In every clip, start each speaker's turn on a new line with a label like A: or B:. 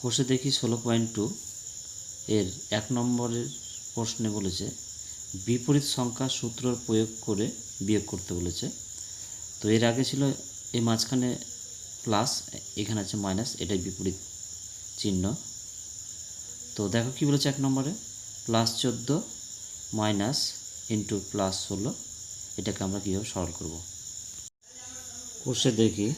A: কোষে দেখি ষোলো পয়েন্ট টু এর এক নম্বরের প্রশ্নে বলেছে, বিপরীত সংখ্যা সূত্র প্রয়োগ করে বিয়োগ করতে বলেছে। তো এর আগে ছিল এই মাঝখানে প্লাস এখানে আছে মাইনাস এটাই বিপরীত চিহ্ন। তো দেখো কি বলেছে এক নম্বরে প্লাস চোদ্দ মাইনাস ইন্টু প্লাস ষোলো, এটাকে আমরা কীভাবে সরল করব? কোষে দেখি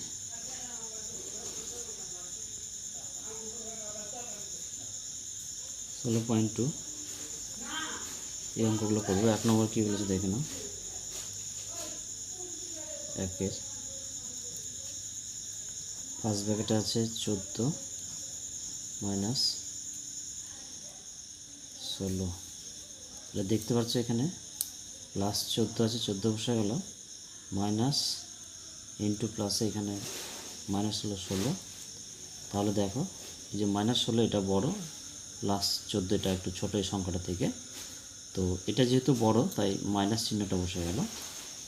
A: ষোলো পয়েন্ট টু। এই অঙ্কগুলো করব। এক নম্বর কী বলেছে দেখে নাও। একের ফার্স্ট ব্র্যাকেটে আছে চোদ্দ মাইনাস ষোলো। এটা দেখতে পাচ্ছ এখানে প্লাস চোদ্দ আছে, চোদ্দ বসে গেল। মাইনাস ইন্টু প্লাসে এখানে মাইনাস হলো ষোলো। তাহলে দেখো, এই যে মাইনাস ষোলো, এটা বড়। প্লাস চোদ্দ এটা একটু ছোটো এই সংখ্যাটা থেকে। তো এটা যেহেতু বড়, তাই মাইনাস চিহ্নটা বসে গেল।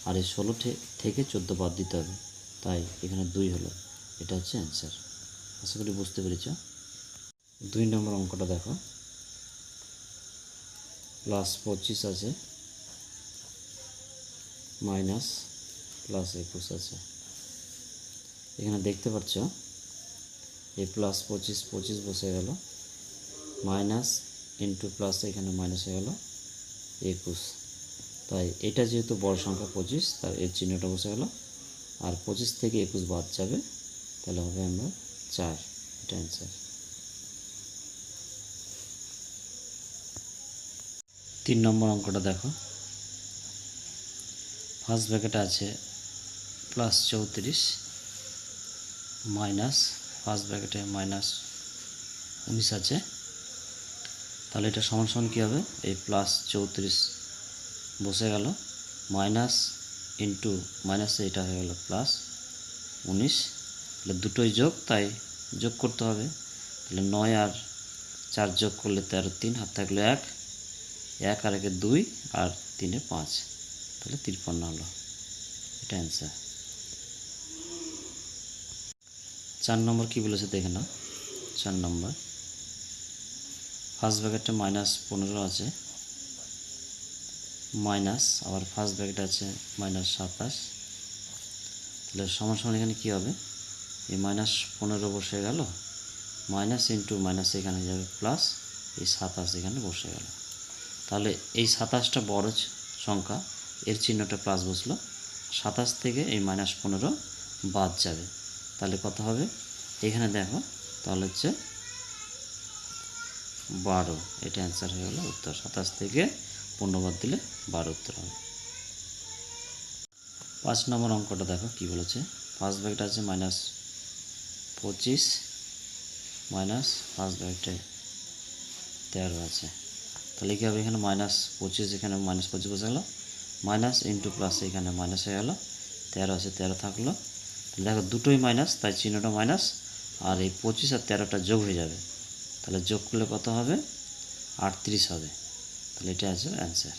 A: আর এই ষোলো থেকে চোদ্দ বাদ দিতে হবে। তাই এখানে দুই হলো। এটা হচ্ছে অ্যান্সার আশা করি বুঝতে পেরেছ। দুই নম্বর অঙ্কটা দেখো। প্লাস পঁচিশ আছে। মাইনাস প্লাস একুশ আছে। এখানে দেখতে পাচ্ছ, এই প্লাস পঁচিশ পঁচিশ বসে গেল। মাইনাস ইন্টু প্লাস এখানে মাইনাস হয়ে গেল একুশ। তাই এটা যেহেতু বড় সংখ্যা পঁচিশ, তার এর চিহ্নটা বসে গেল। আর পঁচিশ থেকে একুশ বাদ যাবে, তাহলে হবে আমরা চার, এটা অ্যান্সার তিন নম্বর অঙ্কটা দেখো। ফার্স্ট ব্র্যাকেটে আছে প্লাস চৌত্রিশ মাইনাস ফার্স্ট ব্র্যাকেটে মাইনাস উনিশ আছে। তাহলে এটা সমান সমান কী হবে? এই প্লাস চৌত্রিশ বসে গেল। মাইনাস ইন্টু মাইনাসে এটা হয়ে গেল প্লাস উনিশ। তাহলে দুটোই যোগ, তাই যোগ করতে হবে। তাহলে নয় আর চার যোগ করলে তেরো তিন, হাত থাকল এক। এক আর একে দুই আর তিনে পাঁচ। তাহলে তিরপন্ন হলো। এটা অ্যান্সার চার নম্বর কী বলেছে দেখে নাও। চার নম্বর। ফার্স্ট ব্র্যাকেটটা মাইনাস পনেরো আছে। মাইনাস আবার ফার্স্ট ব্র্যাকেট আছে মাইনাস সাতাশ। তাহলে সমান সমান এখানে কী হবে? এই মাইনাস পনেরো বসে গেল। মাইনাস ইন্টু মাইনাস এখানে যাবে প্লাস এই সাতাশ এখানে বসে গেল। তাহলে এই সাতাশটা বড় সংখ্যা, এর চিহ্নটা প্লাস বসল। সাতাশ থেকে এই মাইনাস পনেরো বাদ যাবে। তাহলে কত হবে? এখানে দেখো, তাহলে হচ্ছে বারো। এটা অ্যান্সার হয়ে গেলো উত্তর। সাতাশ থেকে পনেরো বাদ দিলে বারো উত্তর হবে। পাঁচ নম্বর অঙ্কটা দেখো কি বলেছে। ফার্স্ট ব্যাগটা আছে মাইনাস পঁচিশ মাইনাস ফার্স্ট ব্যাগটে তেরো আছে। তাহলে কী হবে এখানে মাইনাস পঁচিশ, এখানে মাইনাস পঁচিশ বসে গেলো। মাইনাস ইন্টু প্লাস এখানে মাইনাস হয়ে গেলো। তেরো আছে, তেরো থাকল। দেখো দুটোই মাইনাস তাই চিহ্নটা মাইনাস আর এই পঁচিশ আর তেরোটা যোগ হয়ে যাবে। তাহলে যোগ করলে কত হবে? আটত্রিশ হবে। তাহলে এটা আছে অ্যান্সার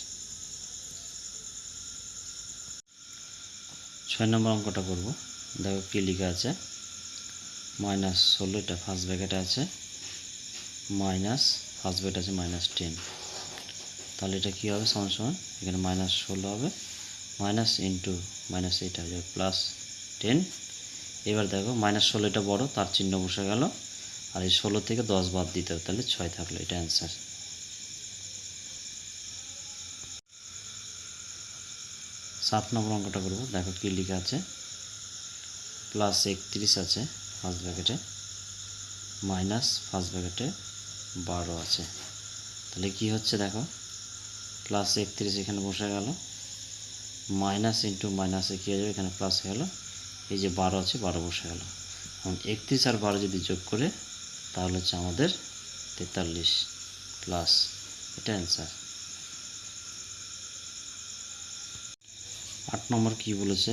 A: ছয় নম্বর অঙ্কটা করব। দেখো কী লেখা আছে? মাইনাস ষোলো, এটা ফার্স্ট ব্র্যাকেটে আছে। মাইনাস ফার্স্ট ব্র্যাকেট আছে মাইনাস টেন তাহলে এটা কী হবে? সমান সমান, এখানে মাইনাস ষোলো হবে। মাইনাস ইন্টু মাইনাস এইট হয়ে যাবে প্লাস টেন এবার দেখো, মাইনাস ষোলো এটা বড়ো, তার চিহ্ন বসে গেল। আর এই ষোলো থেকে দশ বাদ দিতে হবে, তাহলে ছয় থাকল, এটা অ্যান্সার সাত নম্বর অঙ্কটা করব, দেখো কী লেখা আছে। প্লাস একত্রিশ আছে ফার্স্ট ব্র্যাকেটে মাইনাস ফার্স্ট ব্র্যাকেটে বারো আছে। তাহলে কি হচ্ছে দেখো? প্লাস একত্রিশ এখানে বসে গেল। মাইনাস ইন্টু মাইনাসে কী হয়ে যাবে? এখানে প্লাস হয়ে গেলো। এই যে বারো আছে, বারো বসে গেল। এখন একত্রিশ আর বারো যদি যোগ করে তাহলে হচ্ছে আমাদের তেতাল্লিশ প্লাস এটা অ্যান্সার আট নম্বর কি বলেছে?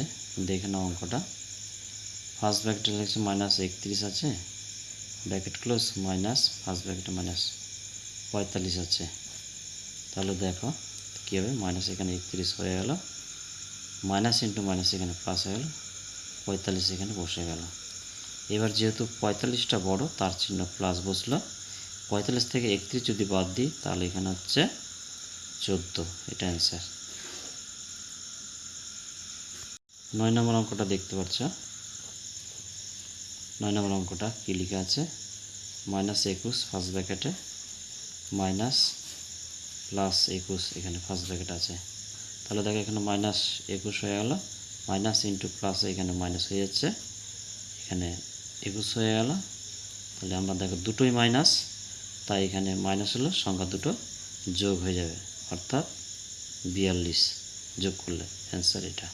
A: দেখে নাও অঙ্কটা। ফার্স্ট ব্র্যাকেটে লিখছে মাইনাস একত্রিশ আছে। ব্র্যাকেট ক্লোজ মাইনাস ফার্স্ট ব্র্যাকেটে মাইনাস পঁয়তাল্লিশ আছে। তাহলে দেখো কী হবে? মাইনাস এখানে একত্রিশ হয়ে গেল। মাইনাস ইন্টু মাইনাস এখানে প্লাস হয়ে গেল। পঁয়তাল্লিশ এখানে বসে গেল। এবার যেহেতু পঁয়তাল্লিশটা বড়, তার চিহ্ন প্লাস বসল। পঁয়তাল্লিশ থেকে একত্রিশ যদি বাদ দিই, তাহলে এখানে হচ্ছে চোদ্দ। এটা অ্যান্সার নয় নম্বর অঙ্কটা দেখতে পাচ্ছ? নয় নম্বর অঙ্কটা কী লেখা আছে? মাইনাস একুশ ফার্স্ট ব্র্যাকেটে মাইনাস প্লাস একুশ এখানে ফার্স্ট ব্র্যাকেট আছে। তাহলে দেখো এখানে মাইনাস একুশ হয়ে গেল। মাইনাস ইন্টু প্লাস এখানে মাইনাস হয়ে যাচ্ছে। এখানে একুশ হয়ে গেল। তাহলে আমরা দেখো দুটোই মাইনাস তাই এখানে মাইনাস হলো, সংখ্যা দুটো যোগ হয়ে যাবে। অর্থাৎ বিয়াল্লিশ যোগ করলে অ্যান্সার এটা।